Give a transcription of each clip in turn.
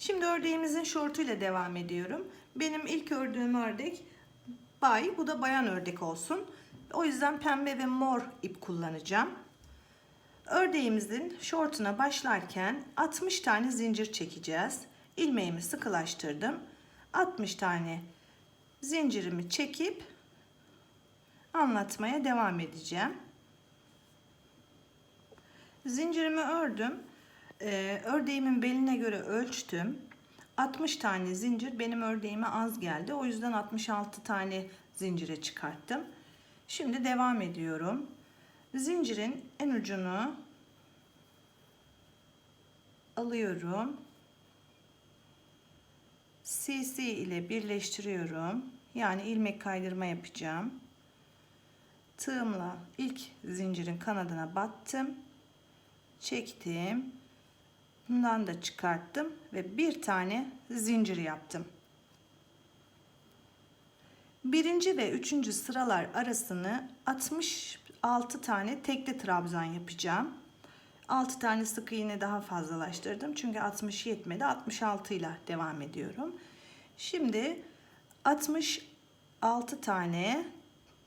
Şimdi ördeğimizin şortuyla devam ediyorum. Benim ilk ördüğüm ördek bay, bu da bayan ördek olsun. O yüzden pembe ve mor ip kullanacağım. Ördeğimizin şortuna başlarken 60 tane zincir çekeceğiz. İlmeğimi sıkılaştırdım. 60 tane zincirimi çekip anlatmaya devam edeceğim. Zincirimi ördüm. Ee, ördeğimin beline göre ölçtüm. 60 tane zincir benim ördeğime az geldi. O yüzden 66 tane zincire çıkarttım. Şimdi devam ediyorum. Zincirin en ucunu alıyorum. CC ile birleştiriyorum. Yani ilmek kaydırma yapacağım. Tığımla ilk zincirin kanadına battım. Çektim. Bundan da çıkarttım ve bir tane zincir yaptım. Birinci ve üçüncü sıralar arasını 66 tane tekli trabzan yapacağım. 6 tane sık iğne daha fazlalaştırdım. Çünkü 60 yetmedi. 66 ile devam ediyorum. Şimdi 66 tane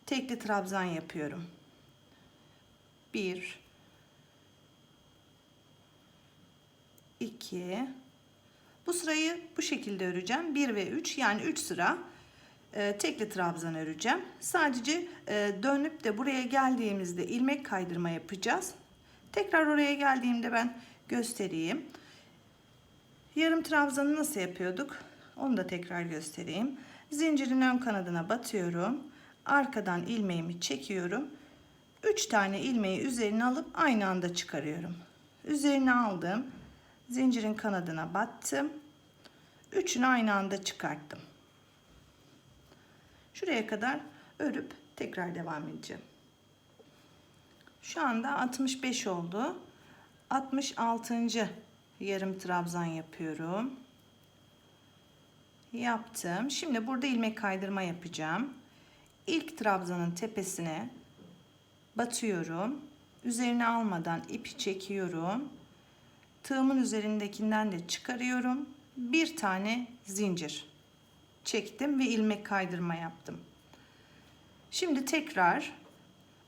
tekli trabzan yapıyorum. 1 2 Bu sırayı bu şekilde öreceğim. 1 ve 3 yani 3 sıra e, tekli trabzan öreceğim. Sadece e, dönüp de buraya geldiğimizde ilmek kaydırma yapacağız. Tekrar oraya geldiğimde ben göstereyim. Yarım trabzanı nasıl yapıyorduk? Onu da tekrar göstereyim. Zincirin ön kanadına batıyorum. Arkadan ilmeğimi çekiyorum. 3 tane ilmeği üzerine alıp aynı anda çıkarıyorum. Üzerine aldım. Zincirin kanadına battım. Üçünü aynı anda çıkarttım. Şuraya kadar örüp tekrar devam edeceğim. Şu anda 65 oldu. 66. yarım trabzan yapıyorum. Yaptım. Şimdi burada ilmek kaydırma yapacağım. İlk trabzanın tepesine batıyorum. Üzerine almadan ipi çekiyorum. Tığımın üzerindekinden de çıkarıyorum. Bir tane zincir çektim ve ilmek kaydırma yaptım. Şimdi tekrar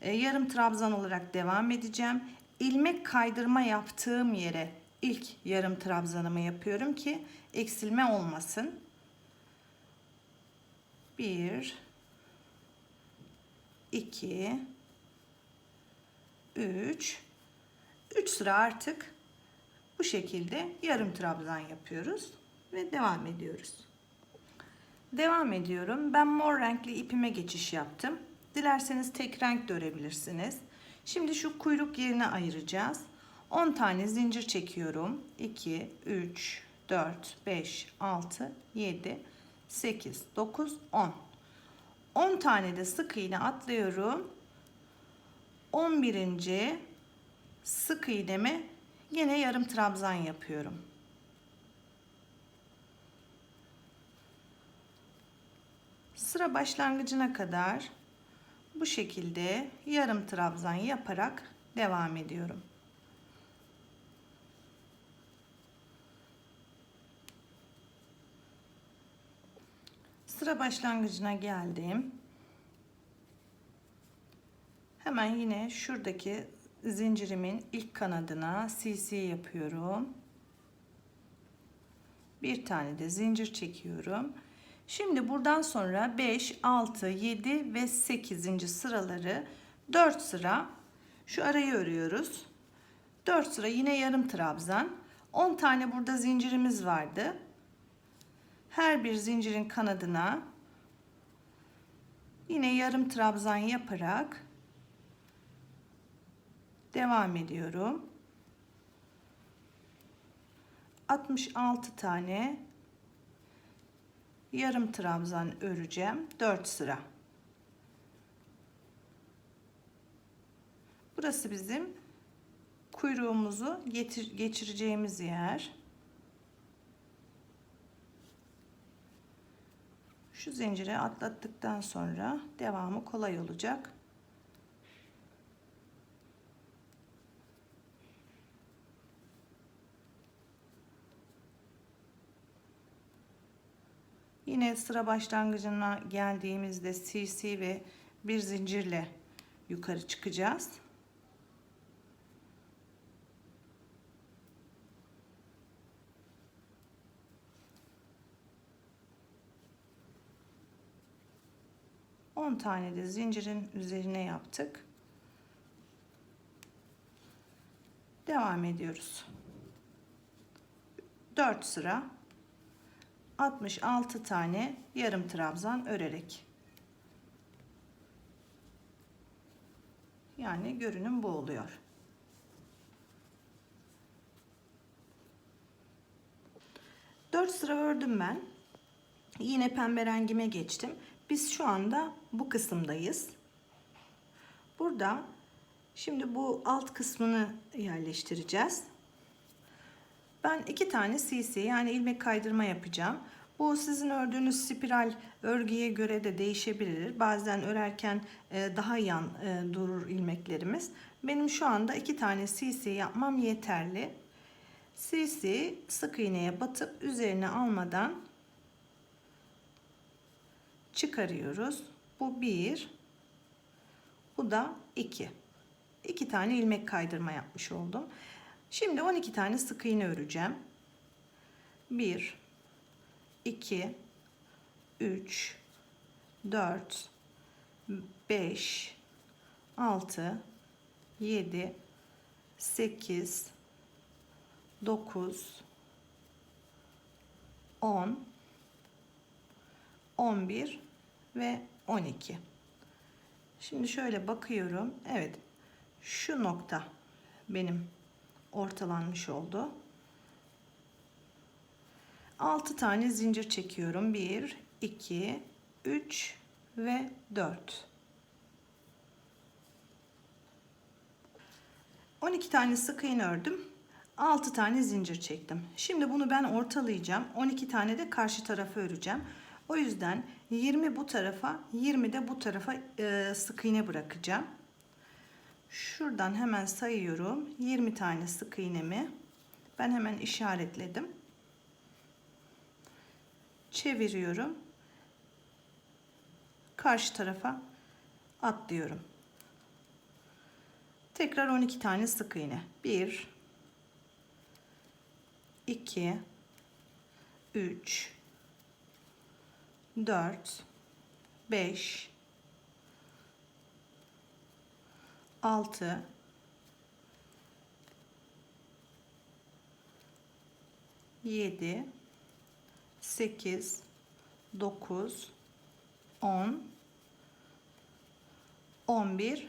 e, yarım trabzan olarak devam edeceğim. İlmek kaydırma yaptığım yere ilk yarım trabzanımı yapıyorum ki eksilme olmasın. 1 2 3 3 sıra artık bu şekilde yarım trabzan yapıyoruz ve devam ediyoruz. Devam ediyorum. Ben mor renkli ipime geçiş yaptım. Dilerseniz tek renk de örebilirsiniz. Şimdi şu kuyruk yerine ayıracağız. 10 tane zincir çekiyorum. 2, 3, 4, 5, 6, 7, 8, 9, 10. 10 tane de sık iğne atlıyorum. 11. sık iğnemi yine yarım trabzan yapıyorum. Sıra başlangıcına kadar bu şekilde yarım trabzan yaparak devam ediyorum. Sıra başlangıcına geldim. Hemen yine şuradaki zincirimin ilk kanadına CC yapıyorum. Bir tane de zincir çekiyorum. Şimdi buradan sonra 5, 6, 7 ve 8. sıraları 4 sıra şu arayı örüyoruz. 4 sıra yine yarım trabzan. 10 tane burada zincirimiz vardı. Her bir zincirin kanadına yine yarım trabzan yaparak devam ediyorum. 66 tane yarım trabzan öreceğim. 4 sıra. Burası bizim kuyruğumuzu getir, geçireceğimiz yer. Şu zinciri atlattıktan sonra devamı kolay olacak Yine sıra başlangıcına geldiğimizde CC ve bir zincirle yukarı çıkacağız. On tane de zincirin üzerine yaptık. Devam ediyoruz. 4 sıra 66 tane yarım trabzan örerek. Yani görünüm bu oluyor. Dört sıra ördüm ben. Yine pembe rengime geçtim. Biz şu anda bu kısımdayız. Burada şimdi bu alt kısmını yerleştireceğiz. Ben iki tane CC yani ilmek kaydırma yapacağım. Bu sizin ördüğünüz spiral örgüye göre de değişebilir. Bazen örerken e, daha yan e, durur ilmeklerimiz. Benim şu anda iki tane CC yapmam yeterli. CC sık iğneye batıp üzerine almadan çıkarıyoruz. Bu bir. Bu da iki. İki tane ilmek kaydırma yapmış oldum. Şimdi 12 tane sık iğne öreceğim. 1 2 3 4 5 6 7 8 9 10 11 ve 12. Şimdi şöyle bakıyorum. Evet. Şu nokta benim ortalanmış oldu. 6 tane zincir çekiyorum. 1, 2, 3 ve 4. 12 tane sık iğne ördüm. 6 tane zincir çektim. Şimdi bunu ben ortalayacağım. 12 tane de karşı tarafa öreceğim. O yüzden 20 bu tarafa, 20 de bu tarafa e, sık iğne bırakacağım. Şuradan hemen sayıyorum. 20 tane sık iğnemi ben hemen işaretledim. Çeviriyorum. Karşı tarafa atlıyorum. Tekrar 12 tane sık iğne. 1 2 3 4 5 6 7 8 9 10 11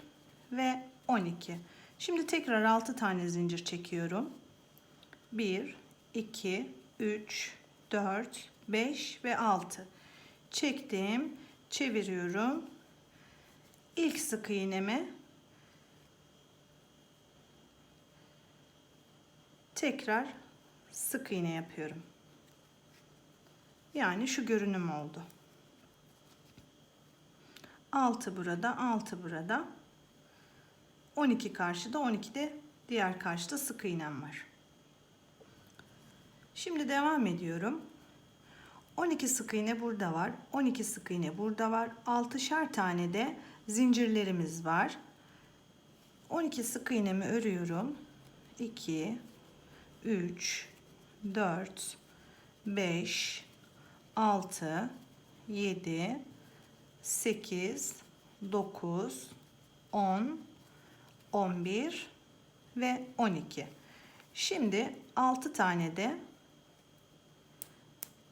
ve 12 şimdi tekrar 6 tane zincir çekiyorum. 1 2 3 4 5 ve 6 çektim çeviriyorum. İlk sık iğnemi tekrar sık iğne yapıyorum. Yani şu görünüm oldu. 6 burada, 6 burada. 12 karşıda, 12 de diğer karşıda sık iğnem var. Şimdi devam ediyorum. 12 sık iğne burada var. 12 sık iğne burada var. 6'şer tane de zincirlerimiz var. 12 sık iğnemi örüyorum. 2 3 4 5 6 7 8 9 10 11 ve 12 şimdi 6 tane de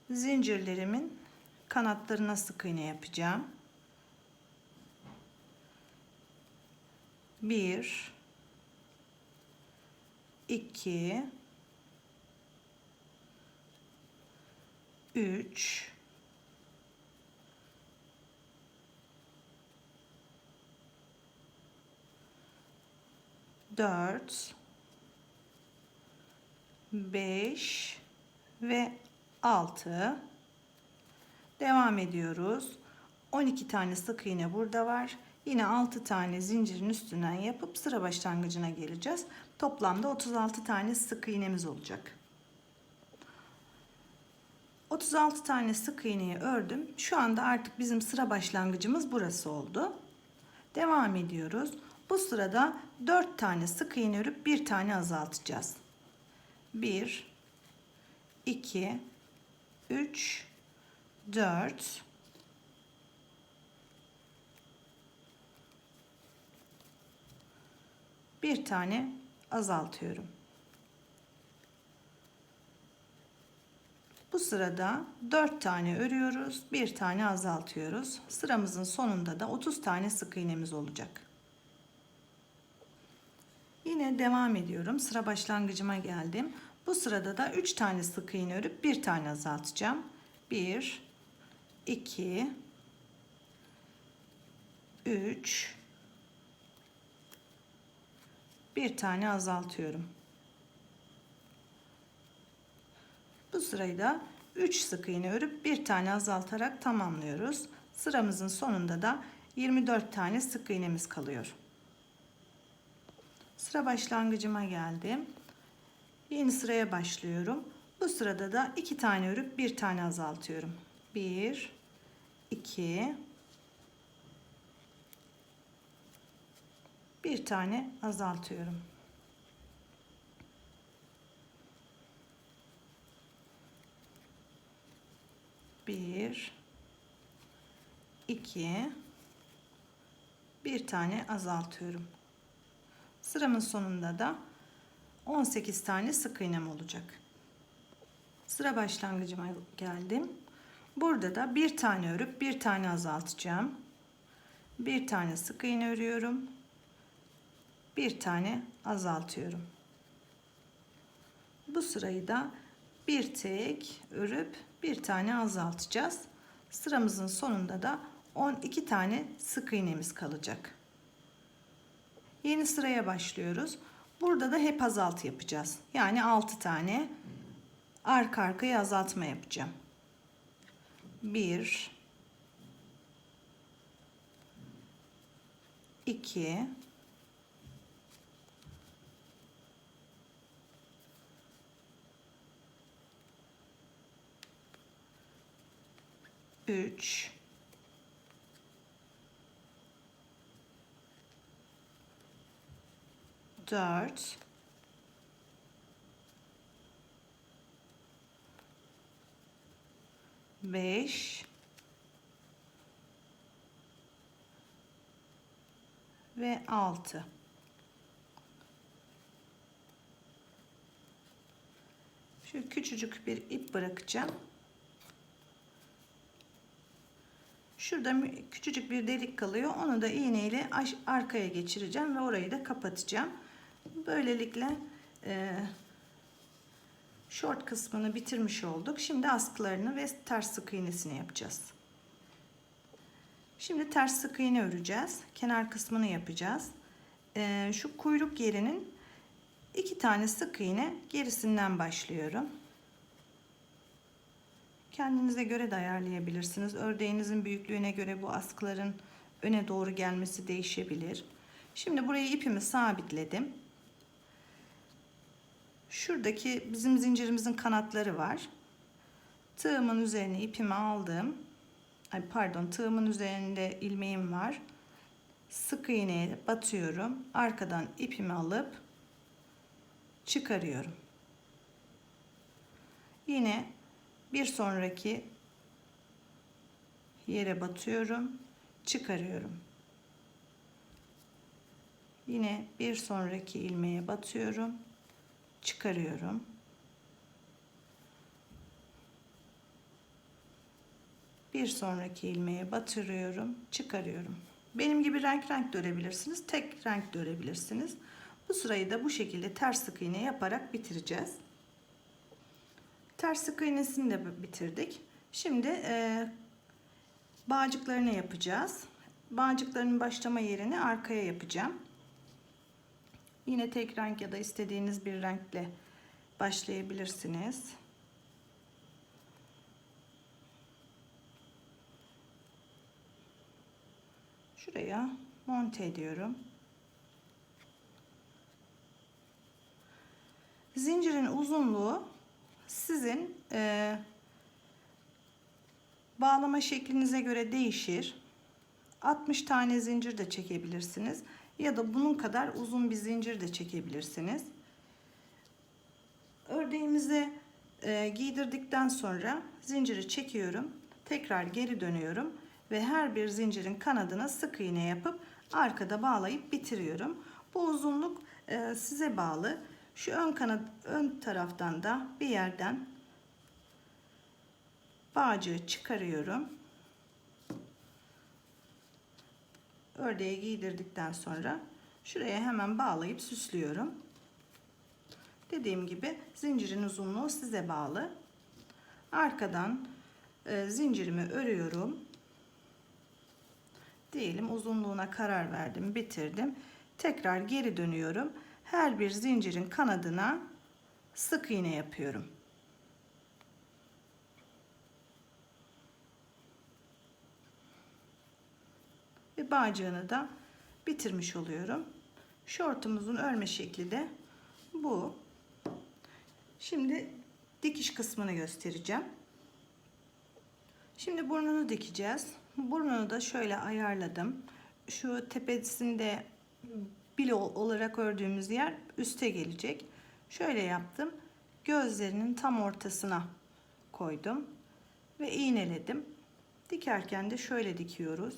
zincirlerimin kanatlarına sık iğne yapacağım. 1 2 3 4 5 ve 6 devam ediyoruz. 12 tane sık iğne burada var. Yine 6 tane zincirin üstünden yapıp sıra başlangıcına geleceğiz. Toplamda 36 tane sık iğnemiz olacak 36 tane sık iğneyi ördüm. Şu anda artık bizim sıra başlangıcımız burası oldu. Devam ediyoruz. Bu sırada 4 tane sık iğne örüp bir tane azaltacağız. 1 2 3 4 bir tane azaltıyorum. Sırada 4 tane örüyoruz, bir tane azaltıyoruz. Sıramızın sonunda da 30 tane sık iğnemiz olacak. Yine devam ediyorum. Sıra başlangıcıma geldim. Bu sırada da 3 tane sık iğne örüp bir tane azaltacağım. 1 2 3 bir tane azaltıyorum. Bu sırayı da 3 sık iğne örüp bir tane azaltarak tamamlıyoruz. Sıramızın sonunda da 24 tane sık iğnemiz kalıyor. Sıra başlangıcıma geldim. Yeni sıraya başlıyorum. Bu sırada da 2 tane örüp bir tane azaltıyorum. 1 2 bir tane azaltıyorum. Bir, iki, bir tane azaltıyorum. Sıramın sonunda da 18 tane sık iğnem olacak. Sıra başlangıcıma geldim. Burada da bir tane örüp bir tane azaltacağım. Bir tane sık iğne örüyorum. Bir tane azaltıyorum. Bu sırayı da bir tek örüp bir tane azaltacağız. Sıramızın sonunda da 12 tane sık iğnemiz kalacak. Yeni sıraya başlıyoruz. Burada da hep azaltı yapacağız. Yani 6 tane arka arkaya azaltma yapacağım. 1 2 3 4 5 ve 6 Şu küçücük bir ip bırakacağım. Şurada küçücük bir delik kalıyor. Onu da iğneyle arkaya geçireceğim ve orayı da kapatacağım. Böylelikle e, short kısmını bitirmiş olduk. Şimdi askılarını ve ters sık iğnesini yapacağız. Şimdi ters sık iğne öreceğiz. Kenar kısmını yapacağız. E, şu kuyruk yerinin iki tane sık iğne gerisinden başlıyorum. Kendinize göre de ayarlayabilirsiniz. Ördeğinizin büyüklüğüne göre bu askıların öne doğru gelmesi değişebilir. Şimdi burayı ipimi sabitledim. Şuradaki bizim zincirimizin kanatları var. Tığımın üzerine ipimi aldım. Ay pardon, tığımın üzerinde ilmeğim var. Sık iğneye batıyorum. Arkadan ipimi alıp çıkarıyorum. Yine bir sonraki yere batıyorum çıkarıyorum. Yine bir sonraki ilmeğe batıyorum çıkarıyorum. Bir sonraki ilmeğe batırıyorum çıkarıyorum. Benim gibi renk renk de örebilirsiniz tek renk de örebilirsiniz bu sırayı da bu şekilde ters sık iğne yaparak bitireceğiz Ters sık iğnesini de bitirdik. Şimdi e, bağcıklarını yapacağız. Bağcıkların başlama yerini arkaya yapacağım. Yine tek renk ya da istediğiniz bir renkle başlayabilirsiniz. Şuraya monte ediyorum. Zincirin uzunluğu sizin e, Bağlama şeklinize göre değişir. 60 tane zincir de çekebilirsiniz. Ya da bunun kadar uzun bir zincir de çekebilirsiniz. Ördeğimizi e, giydirdikten sonra zinciri çekiyorum. Tekrar geri dönüyorum. Ve her bir zincirin kanadına sık iğne yapıp arkada bağlayıp bitiriyorum. Bu uzunluk e, size bağlı. Şu ön kanat ön taraftan da bir yerden bağcığı çıkarıyorum. Ördeğe giydirdikten sonra şuraya hemen bağlayıp süslüyorum. Dediğim gibi zincirin uzunluğu size bağlı. Arkadan e, zincirimi örüyorum. Diyelim uzunluğuna karar verdim, bitirdim. Tekrar geri dönüyorum. Her bir zincirin kanadına sık iğne yapıyorum. Ve bağcığını da bitirmiş oluyorum. Şortumuzun örme şekli de bu. Şimdi dikiş kısmını göstereceğim. Şimdi burnunu dikeceğiz. Burnunu da şöyle ayarladım. Şu tepesinde bilo olarak ördüğümüz yer üste gelecek. Şöyle yaptım. Gözlerinin tam ortasına koydum ve iğneledim. Dikerken de şöyle dikiyoruz.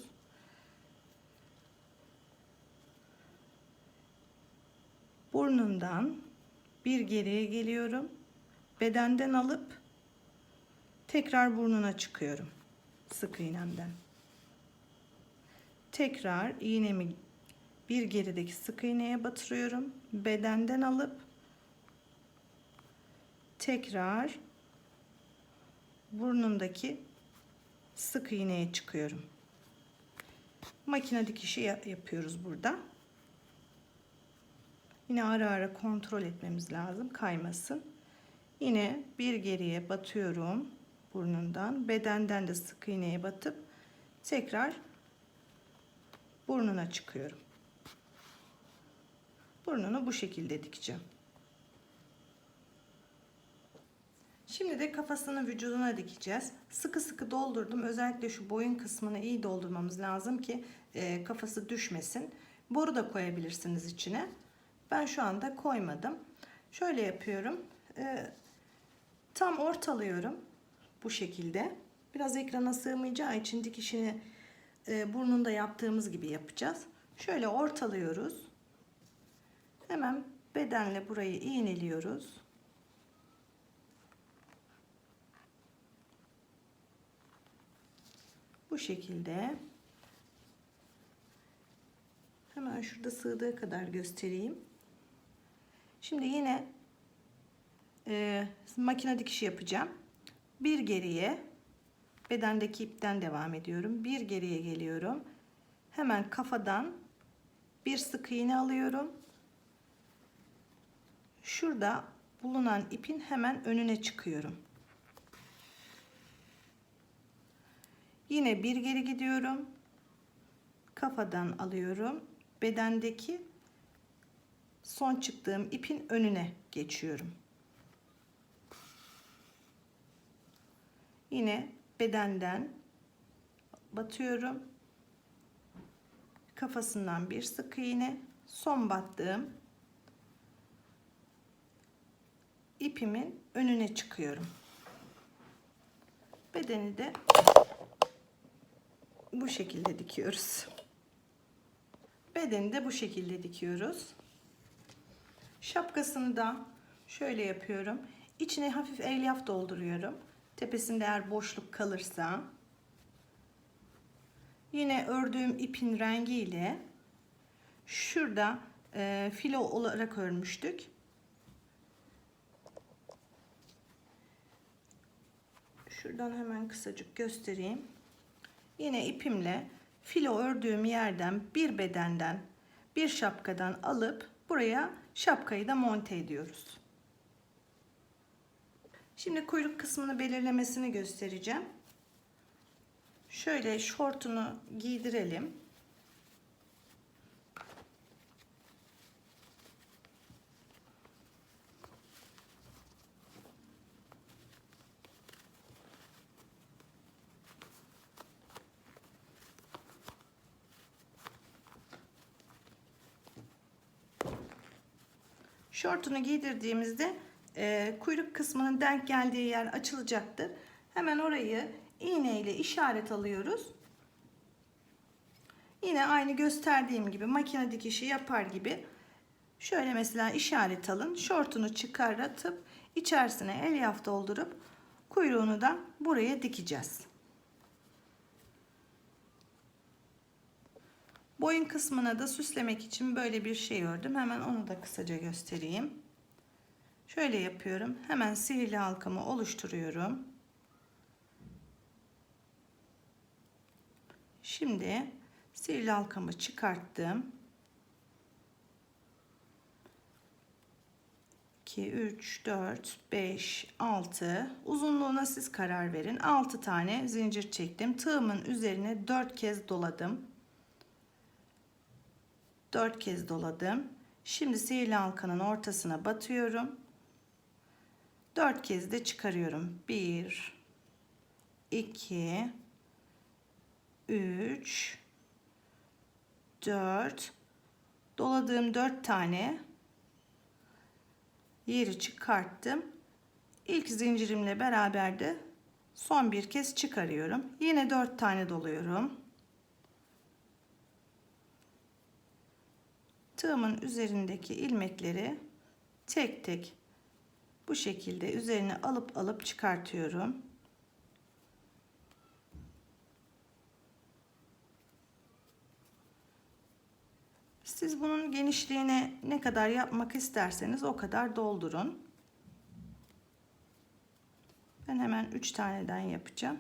Burnundan bir geriye geliyorum. Bedenden alıp tekrar burnuna çıkıyorum. Sık iğnemden. Tekrar iğnemi bir gerideki sık iğneye batırıyorum. Bedenden alıp tekrar burnundaki sık iğneye çıkıyorum. Makine dikişi yapıyoruz burada. Yine ara ara kontrol etmemiz lazım kaymasın. Yine bir geriye batıyorum burnundan. Bedenden de sık iğneye batıp tekrar burnuna çıkıyorum. Burnunu bu şekilde dikeceğim. Şimdi de kafasını vücuduna dikeceğiz. Sıkı sıkı doldurdum. Özellikle şu boyun kısmını iyi doldurmamız lazım ki e, kafası düşmesin. Boru da koyabilirsiniz içine. Ben şu anda koymadım. Şöyle yapıyorum. E, tam ortalıyorum. Bu şekilde. Biraz ekrana sığmayacağı için dikişini e, burnunda yaptığımız gibi yapacağız. Şöyle ortalıyoruz. Hemen bedenle burayı iğneliyoruz. Bu şekilde. Hemen şurada sığdığı kadar göstereyim. Şimdi yine e, makine dikişi yapacağım. Bir geriye bedendeki ipten devam ediyorum. Bir geriye geliyorum. Hemen kafadan bir sık iğne alıyorum. Şurada bulunan ipin hemen önüne çıkıyorum. Yine bir geri gidiyorum. Kafadan alıyorum. Bedendeki son çıktığım ipin önüne geçiyorum. Yine bedenden batıyorum. Kafasından bir sık iğne, son battığım ipimin önüne çıkıyorum. Bedeni de bu şekilde dikiyoruz. Bedeni de bu şekilde dikiyoruz. Şapkasını da şöyle yapıyorum. İçine hafif elyaf dolduruyorum. Tepesinde eğer boşluk kalırsa yine ördüğüm ipin rengiyle şurada e, filo olarak örmüştük. Şuradan hemen kısacık göstereyim. Yine ipimle filo ördüğüm yerden bir bedenden bir şapkadan alıp buraya şapkayı da monte ediyoruz. Şimdi kuyruk kısmını belirlemesini göstereceğim. Şöyle şortunu giydirelim. Şortunu giydirdiğimizde e, kuyruk kısmının denk geldiği yer açılacaktır. Hemen orayı iğne ile işaret alıyoruz. Yine aynı gösterdiğim gibi makine dikişi yapar gibi şöyle mesela işaret alın. Şortunu çıkartıp içerisine elyaf doldurup kuyruğunu da buraya dikeceğiz. Boyun kısmına da süslemek için böyle bir şey ördüm. Hemen onu da kısaca göstereyim. Şöyle yapıyorum. Hemen sihirli halkamı oluşturuyorum. Şimdi sihirli halkamı çıkarttım. 2, 3, 4, 5, 6. Uzunluğuna siz karar verin. 6 tane zincir çektim. Tığımın üzerine 4 kez doladım. 4 kez doladım. Şimdi sihirli halkanın ortasına batıyorum. 4 kez de çıkarıyorum. 1 2 3 4 doladığım 4 tane yeri çıkarttım. İlk zincirimle beraber de son bir kez çıkarıyorum. Yine 4 tane doluyorum. Tığımın üzerindeki ilmekleri tek tek bu şekilde üzerine alıp alıp çıkartıyorum. Siz bunun genişliğine ne kadar yapmak isterseniz o kadar doldurun. Ben hemen 3 taneden yapacağım.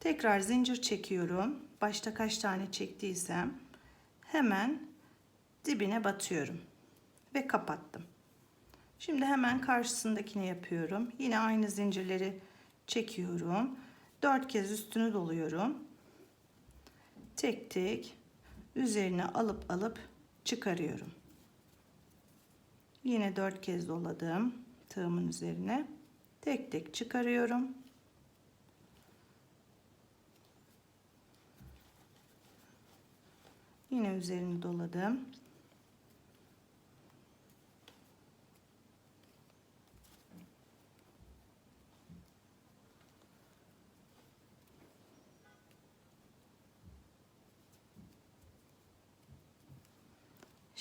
Tekrar zincir çekiyorum. Başta kaç tane çektiysem hemen dibine batıyorum ve kapattım. Şimdi hemen karşısındakini yapıyorum. Yine aynı zincirleri çekiyorum. 4 kez üstünü doluyorum. Tek tek üzerine alıp alıp çıkarıyorum. Yine 4 kez doladım tığımın üzerine. Tek tek çıkarıyorum. Yine üzerini doladım.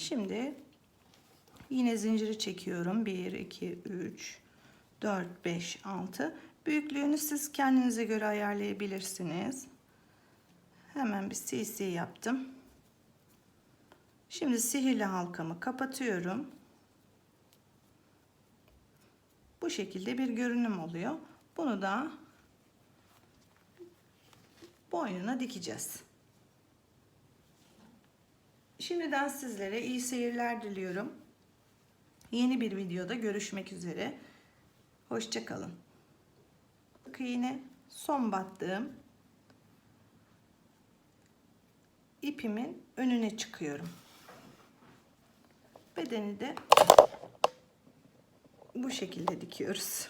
Şimdi yine zinciri çekiyorum. 1, 2, 3, 4, 5, 6. Büyüklüğünü siz kendinize göre ayarlayabilirsiniz. Hemen bir CC yaptım. Şimdi sihirli halkamı kapatıyorum. Bu şekilde bir görünüm oluyor. Bunu da boynuna dikeceğiz. Şimdiden sizlere iyi seyirler diliyorum. Yeni bir videoda görüşmek üzere. Hoşçakalın. Sık iğne son battığım ipimin önüne çıkıyorum. Bedeni de bu şekilde dikiyoruz.